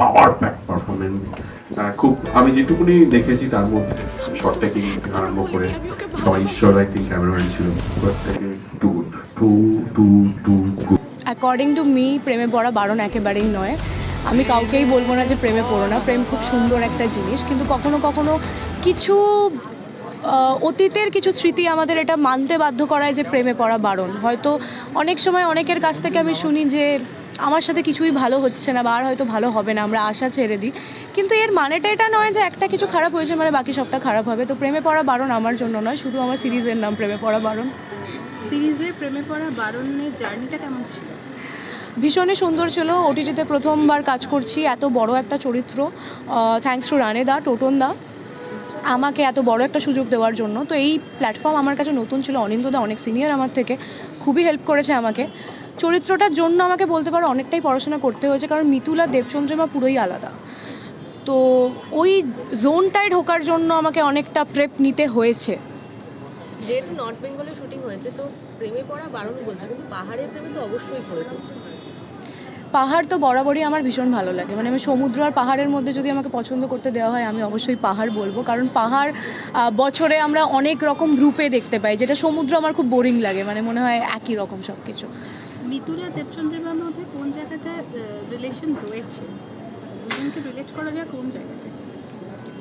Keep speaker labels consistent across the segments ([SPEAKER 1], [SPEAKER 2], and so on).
[SPEAKER 1] Power pack performance খুব, আমি যেটুকুনি দেখেছি তার মধ্যে শর্ট টেকিং আরম্ভ করে সবাই ঈশ্বর আই থিঙ্ক ক্যামেরাম্যান ছিল। To to to to
[SPEAKER 2] according to me প্রেমে পড়া বারণ একেবারেই নয়। আমি কাউকেই বলব না যে প্রেমে পড়ো না। প্রেম খুব সুন্দর একটা জিনিস, কিন্তু কখনো কখনো কিছু অতীতের কিছু স্মৃতি আমাদের এটা মানতে বাধ্য করায় যে প্রেমে পড়া বারণ। হয়তো অনেক সময় অনেকের কাছ থেকে আমি শুনি যে আমার সাথে কিছুই ভালো হচ্ছে না বা আর হয়তো ভালো হবে না আমরা আশা ছেড়ে দিই। কিন্তু এর মানেটা এটা নয় যে একটা কিছু খারাপ হয়েছে মানে বাকি সবটা খারাপ হবে। তো প্রেমে পড়া বারণ আমার জন্য নয় শুধু আমার সিরিজের নাম প্রেমে পড়া বারণ।
[SPEAKER 3] সিরিজে প্রেমে পড়া বারণের জার্নিটা কেমন ছিল?
[SPEAKER 2] ভীষণই সুন্দর ছিল। ওটিটিতে প্রথমবার কাজ করছি এত বড় একটা চরিত্র। থ্যাঙ্কস টু রানেদা টোটনদা। আমাকে এত বড় একটা সুযোগ দেওয়ার জন্য। তো এই প্ল্যাটফর্ম আমার কাছে নতুন ছিল। অনিন্দদা অনেক সিনিয়র আমার থেকে খুবই হেল্প করেছে আমাকে। চরিত্রটার জন্য আমাকে বলতে পারো অনেকটাই পড়াশোনা করতে হয়েছে কারণ মিতুল দেবচন্দ্রিমা পুরোই আলাদা। তো ওই জোনটায় ঢোকার জন্য আমাকে অনেকটা প্রেপ নিতে হয়েছে।
[SPEAKER 4] যেহেতু নর্থ বেঙ্গলে শুটিং হয়েছে তো প্রেমে পড়া বারণ বলছে কিন্তু পাহাড়ের প্রেমে তো অবশ্যই পড়েছে।
[SPEAKER 2] পাহাড় তো বরাবরই আমার ভীষণ ভালো লাগে। মানে আমি সমুদ্র আর পাহাড়ের মধ্যে যদি আমাকে পছন্দ করতে দেওয়া হয় আমি অবশ্যই পাহাড় বলব। কারণ পাহাড় বছরে আমরা অনেক রকম রূপে দেখতে পাই যেটা সমুদ্র আমার খুব বোরিং লাগে। মানে মনে হয় একই রকম সব কিছু
[SPEAKER 3] মিতুল আর দেবচন্দ্রের মধ্যে কোন জায়গাটা রিলেশন রয়েছে? দুজনকে রিলেট করা যায় কোন জায়গাতে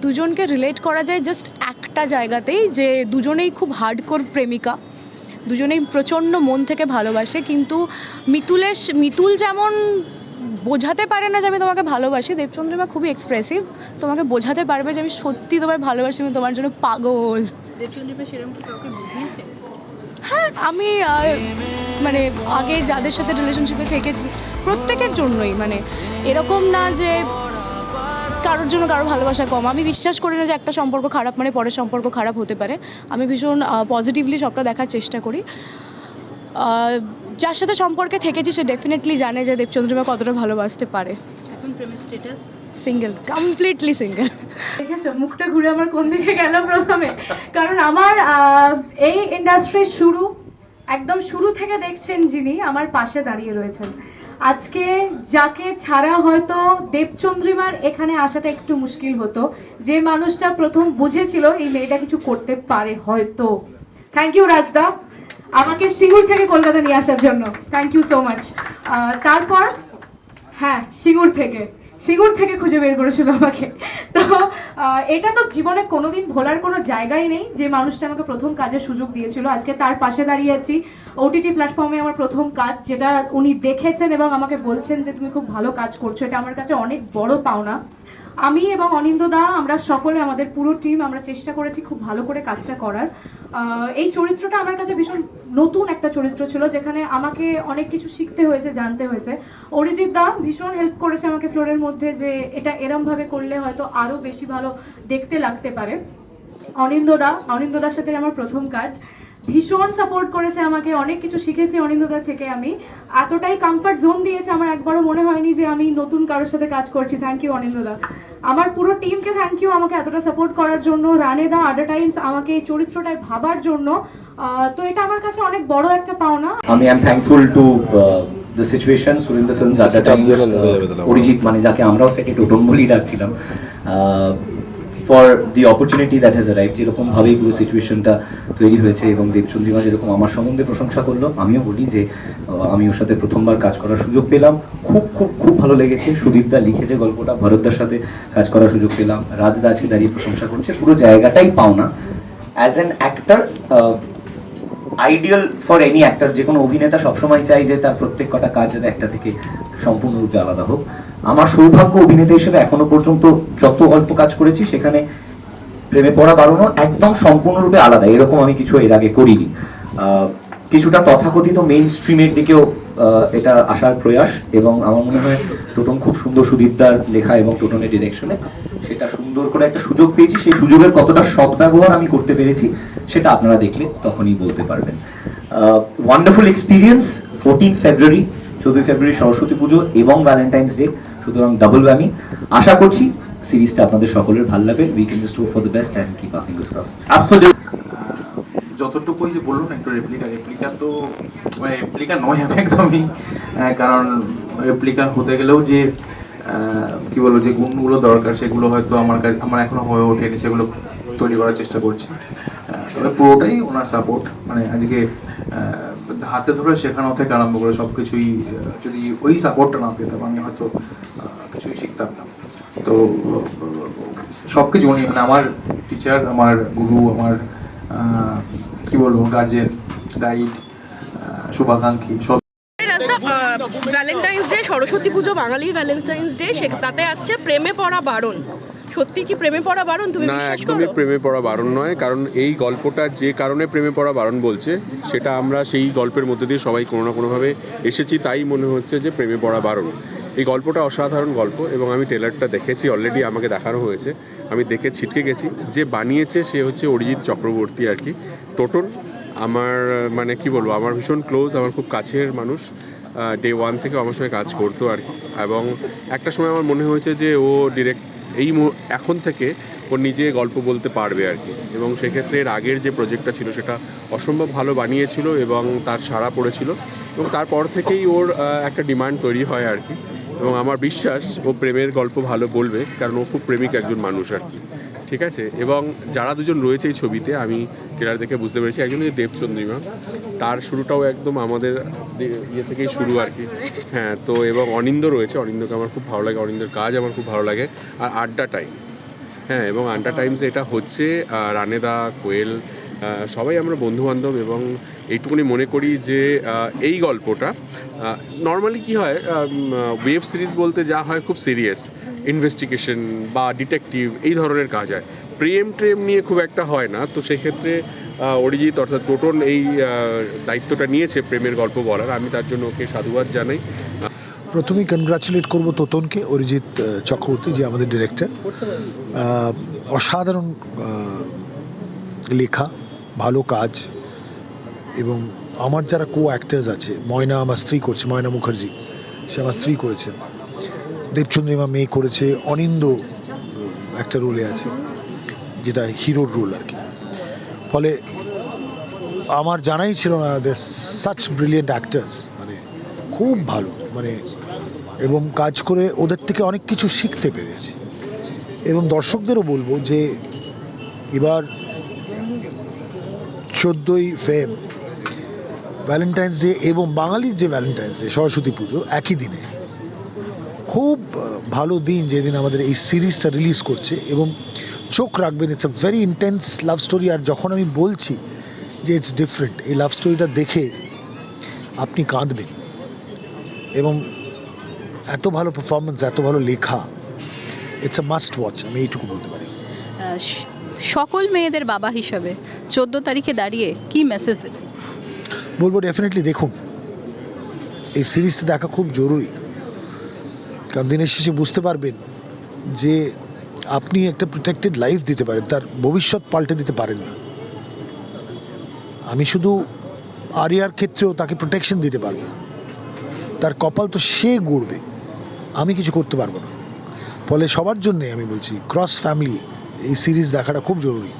[SPEAKER 2] দুজনকে রিলেট করা যায় জাস্ট একটা জায়গাতেই যে দুজনেই খুব হার্ডকোর প্রেমিকা দুজনেই প্রচণ্ড মন থেকে ভালোবাসে কিন্তু মিতুলের মিতুল যেমন বোঝাতে পারে না যে আমি তোমাকে ভালোবাসি দেবচন্দ্রিমা খুবই এক্সপ্রেসিভ তোমাকে বোঝাতে পারবে যে আমি সত্যি তোমায় ভালোবাসি আমি তোমার জন্য পাগল।
[SPEAKER 3] দেবচন্দ্রিমা সেরকম কি কাউকে বুঝিয়েছে?
[SPEAKER 2] আমি মানে আগে যাদের সাথে রিলেশনশিপে থেকেছি প্রত্যেকের জন্যই মানে এরকম না যে কারোর জন্য কারও ভালোবাসা কম। আমি বিশ্বাস করি না যে একটা সম্পর্ক খারাপ মানে পরের সম্পর্ক খারাপ হতে পারে। আমি ভীষণ পজিটিভলি সবটা দেখার চেষ্টা করি। যার সাথে সম্পর্কে থেকেছি সে ডেফিনেটলি জানে যে দেবচন্দ্রিমা কতটা ভালোবাসতে পারে।
[SPEAKER 3] এখন প্রেমের স্টেটাস
[SPEAKER 2] সিঙ্গেল কমপ্লিটলি সিঙ্গেল দেখেছ? মুখটা ঘুরে আমার কোন দিকে গেল প্রথমে? কারণ আমার এই ইন্ডাস্ট্রির শুরু একদম শুরু থেকে দেখছেন যিনি আমার পাশে দাঁড়িয়ে রয়েছেন। আজকে যাকে ছাড়া হয়তো দেবচন্দ্রিমার এখানে আসাটা একটু মুশকিল হতো। যে মানুষটা প্রথম বুঝেছিল এই মেয়েটা কিছু করতে পারে হয়তো। থ্যাংক ইউ রাজদা। আমাকে সিঙ্গুর থেকে কলকাতা নিয়ে আসার জন্য। থ্যাংক ইউ সো মাচ তারপর হ্যাঁ সিঙ্গুর থেকে। সিঙ্গুর থেকে খুঁজে বের করেছিল আমাকে। এটা তো জীবনে কোনোদিন ভোলার কোনো জায়গাই নেই যে মানুষটা আমাকে প্রথম কাজের সুযোগ দিয়েছিল। আজকে তার পাশে দাঁড়িয়ে আছি। ওটিটি প্ল্যাটফর্মে আমার প্রথম কাজ, যেটা উনি দেখেছেন এবং আমাকে বলছেন যে তুমি খুব ভালো কাজ করছ। এটা আমার কাছে অনেক বড় পাওনা। আমি এবং অনিন্দদা আমরা সকলে, আমাদের পুরো টিম আমরা চেষ্টা করেছি খুব ভালো করে কাজটা করার। এই চরিত্রটা আমার কাছে ভীষণ নতুন একটা চরিত্র ছিল, যেখানে আমাকে অনেক কিছু শিখতে হয়েছে, জানতে হয়েছে। অরিজিৎ দা ভীষণ হেল্প করেছে আমাকে ফ্লোরের মধ্যে যে এটা এরমভাবে করলে হয়তো আরও বেশি ভালো দেখতে লাগতে পারে। অনিন্দদা অনিন্দদার সাথে আমার প্রথম কাজ। ভীষণ সাপোর্ট করেছে আমাকে, অনেক কিছু শিখেছি অনিন্দদার থেকে আমি। এতটাই কমফর্ট জোন দিয়েছে আমার, একবারও মনে হয়নি যে আমি নতুন কারোর সাথে কাজ করছি। থ্যাংক ইউ অনিন্দদা আমার পুরো টিমকে থ্যাংক ইউ আমাকে এতটা সাপোর্ট করার জন্য। রানেদা আডার টাইমস আমাকে এই চরিত্রটায় ভাবার জন্য। তো এটা আমার কাছে অনেক বড় একটা পাওনা।
[SPEAKER 5] আমি I am thankful to the situation Surinder films the time Arijit মানে যাকে আমরাও সেকে টোটন বলেই ডাকছিলাম for the opportunity that has arrive যেরকমভাবেই পুরো সিচুয়েশনটা তৈরি হয়েছে এবং দেবচন্দ্রিমা যেরকম আমার সম্বন্ধে প্রশংসা করল আমিও বলি যে আমি ওর সাথে প্রথমবার কাজ করার সুযোগ পেলাম। খুব খুব খুব ভালো লেগেছে। সুদীপদা লিখেছে গল্পটা ভরতদার সাথে কাজ করার সুযোগ পেলাম। রাজদা আজকে দাঁড়িয়ে প্রশংসা করছে। পুরো জায়গাটাই পাওনা। As an actor ideal for any actor যে কোনো অভিনেতা সবসময় চাই যে তার প্রত্যেক কটা কাজ যাতে একটা থেকে সম্পূর্ণরূপে আলাদা হোক। আমার সৌভাগ্য অভিনেতা হিসেবে এখনও পর্যন্ত যত অল্প কাজ করেছি, সেখানে প্রেমে পড়া বাড়ানো একদম সম্পূর্ণরূপে আলাদা। এরকম আমি কিছু এর আগে করিনি। কিছুটা তথাকথিত মেইন স্ট্রিমের দিকেও এটা আসার প্রয়াস এবং আমার মনে হয় টোটন খুব সুন্দর সুদীপদার লেখা এবং টোটনের ডিরেকশনে সেটা সুন্দর করে একটা সুযোগ পেয়েছি। সেই সুযোগের কতটা সদ্ব্যবহার আমি করতে পেরেছি সেটা আপনারা দেখলে তখনই বলতে পারবেন। ওয়ান্ডারফুল এক্সপিরিয়েন্স ফোরটিন ফেব্রুয়ারি চোদ্দই ফেব্রুয়ারি সরস্বতী পুজো এবং ভ্যালেন্টাইন্স ডে সুতরাং ডাবল ব্যামি আশা করছি সিরিজটা আপনাদের সকলের ভালো লাগবে। We can just for the best and keep up fingers crossed
[SPEAKER 1] absolute যতটুকু ওই যে বলল না একটু রেপ্লিকা রেপ্লিকা তো মানে রেপ্লিকা নয় আমি একদমই কারণ রেপ্লিকা হতে গেলেও যে
[SPEAKER 6] কি বলব, যে গুণগুলো দরকার, সেগুলো হয়তো আমার কাছে আমার এখনও হয়ে ওঠেনি, সেগুলো তৈরি করার চেষ্টা করছি। তবে পুরোটাই ওনার সাপোর্ট মানে আজকে হাতে ধরে শেখানো থেকে আরম্ভ করে সব কিছুই যদি ওই সাপোর্টটা না পেতাম, আমি হয়তো কিছুই শিখতাম না। তো সব কিছু উনি মানে আমার টিচার আমার গুরু আমার কি বলব গার্জেন গাইড শুভাকাঙ্ক্ষী, সব
[SPEAKER 7] ভ্যালেন্টাইন্স ডে সরস্বতী পুজো বাঙালির ভ্যালেন্টাইন্স ডে সে তাতে আসছে প্রেমে পড়া বারণ সত্যি কি প্রেমে পড়া বারণ তুমি
[SPEAKER 8] না একদমই প্রেমে পড়া বারণ নয় কারণ এই গল্পটা যে কারণে প্রেমে পড়া বারণ বলছে সেটা আমরা সেই গল্পের মধ্যে দিয়ে সবাই কোনো না কোনোভাবে এসেছি তাই মনে হচ্ছে যে প্রেমে পড়া বারণ এই গল্পটা অসাধারণ গল্প এবং আমি ট্রেলারটা দেখেছি অলরেডি আমাকে দেখানো হয়েছে। আমি দেখে ছিটকে গেছি। যে বানিয়েছে সে হচ্ছে অরিজিৎ চক্রবর্তী আর কি। টোটন আমার মানে কি বলব আমার ভীষণ ক্লোজ আমার খুব কাছের মানুষ। ডে ওয়ান থেকে আমার সঙ্গে কাজ করতো আর কি। এবং একটা সময় আমার মনে হয়েছে যে ও ডিরেক্ট এই এখন থেকে ও নিজে গল্প বলতে পারবে আর কি। এবং সেক্ষেত্রে এর আগের যে প্রজেক্টটা ছিল সেটা অসম্ভব ভালো বানিয়েছিল এবং তার সাড়া পড়েছিল। এবং তারপর থেকেই ওর একটা ডিমান্ড তৈরি হয় আর কি। এবং আমার বিশ্বাস ও প্রেমের গল্প ভালো বলবে, কারণ ও খুব প্রেমিক একজন মানুষ আর কি। ঠিক আছে? এবং যারা দুজন রয়েছে এই ছবিতে, আমি ট্রেলার দেখে বুঝতে পেরেছি, একজন দেবচন্দ্রিমা তার শুরুটাও একদম আমাদের ইয়ে থেকেই শুরু আর কি। হ্যাঁ তো এবং অনিন্দ রয়েছে। অনিন্দকে আমার খুব ভালো লাগে। অনিন্দর কাজ আমার খুব ভালো লাগে। আর আড্ডা টাইম হ্যাঁ এবং আড্ডা টাইমস এটা হচ্ছে রানেদা, কোয়েল সবাই আমরা বন্ধু বান্ধব এবং এইটুকুনি মনে করি যে এই গল্পটা নর্মালি কি হয় ওয়েব সিরিজ বলতে যা হয় খুব সিরিয়াস ইনভেস্টিগেশন বা ডিটেকটিভ এই ধরনের কাজ হয়। প্রেম ট্রেম নিয়ে খুব একটা হয় না, তো সেক্ষেত্রে অরিজিৎ অর্থাৎ টোটন এই দায়িত্বটা নিয়েছে প্রেমের গল্প বলার, আমি তার জন্য ওকে সাধুবাদ জানাই।
[SPEAKER 9] প্রথমেই কনগ্রাচুলেট করব তোতনকে, অরিজিৎ চক্রবর্তী যে আমাদের ডিরেক্টর অসাধারণ লেখা ভালো কাজ এবং আমার যারা কো অ্যাক্টার্স আছে, ময়না আমার স্ত্রী করছে, ময়না মুখার্জি, সে আমার স্ত্রী করেছে। দেবচন্দ্রিমা মেয়ে করেছে, অনিন্দ একটা রোলে আছে, যেটা হিরোর রোল আর কি। ফলে আমার জানাই ছিল না দে সাচ ব্রিলিয়েন্ট অ্যাক্টার্স মানে খুব ভালো মানে এবং কাজ করে ওদের থেকে অনেক কিছু শিখতে পেরেছি। এবং দর্শকদেরও বলব যে, এবার চোদ্দোই ফেব ভ্যালেন্টাইন্স ডে এবং বাঙালির যে ভ্যালেন্টাইন্স ডে সরস্বতী পুজো একই দিনে। খুব ভালো দিন যেদিন আমাদের এই সিরিজটা রিলিজ করছে এবং চোখ রাখবেন it's a very intense love story আর যখন আমি বলছি যে ইটস ডিফারেন্ট এই লাভ স্টোরিটা দেখে আপনি কাঁদবেন। এবং এত ভালো পারফরমেন্স এত ভালো লেখা ইটস আ মাস্ট ওয়াচ আমি এইটুকু বলতে পারি।
[SPEAKER 3] সকল মেয়েদের বাবা হিসাবে চোদ্দ তারিখে দাঁড়িয়ে কি মেসেজ দেবে?
[SPEAKER 9] বলব ডেফিনেটলি দেখুন, এই সিরিজটা দেখা খুব জরুরি। কারণ দিনের শেষে বুঝতে পারবেন যে আপনি একটা প্রোটেক্টেড লাইফ দিতে পারেন, তার ভবিষ্যৎ পাল্টে দিতে পারেন না। আমি শুধু আরিয়ার ক্ষেত্রেও তাকে প্রোটেকশন দিতে পারব। তার কপাল তো সে গড়বে, আমি কিছু করতে পারব না। ফলে সবার জন্যে আমি বলছি ক্রস ফ্যামিলি এই সিরিজ দেখাটা খুব জরুরি।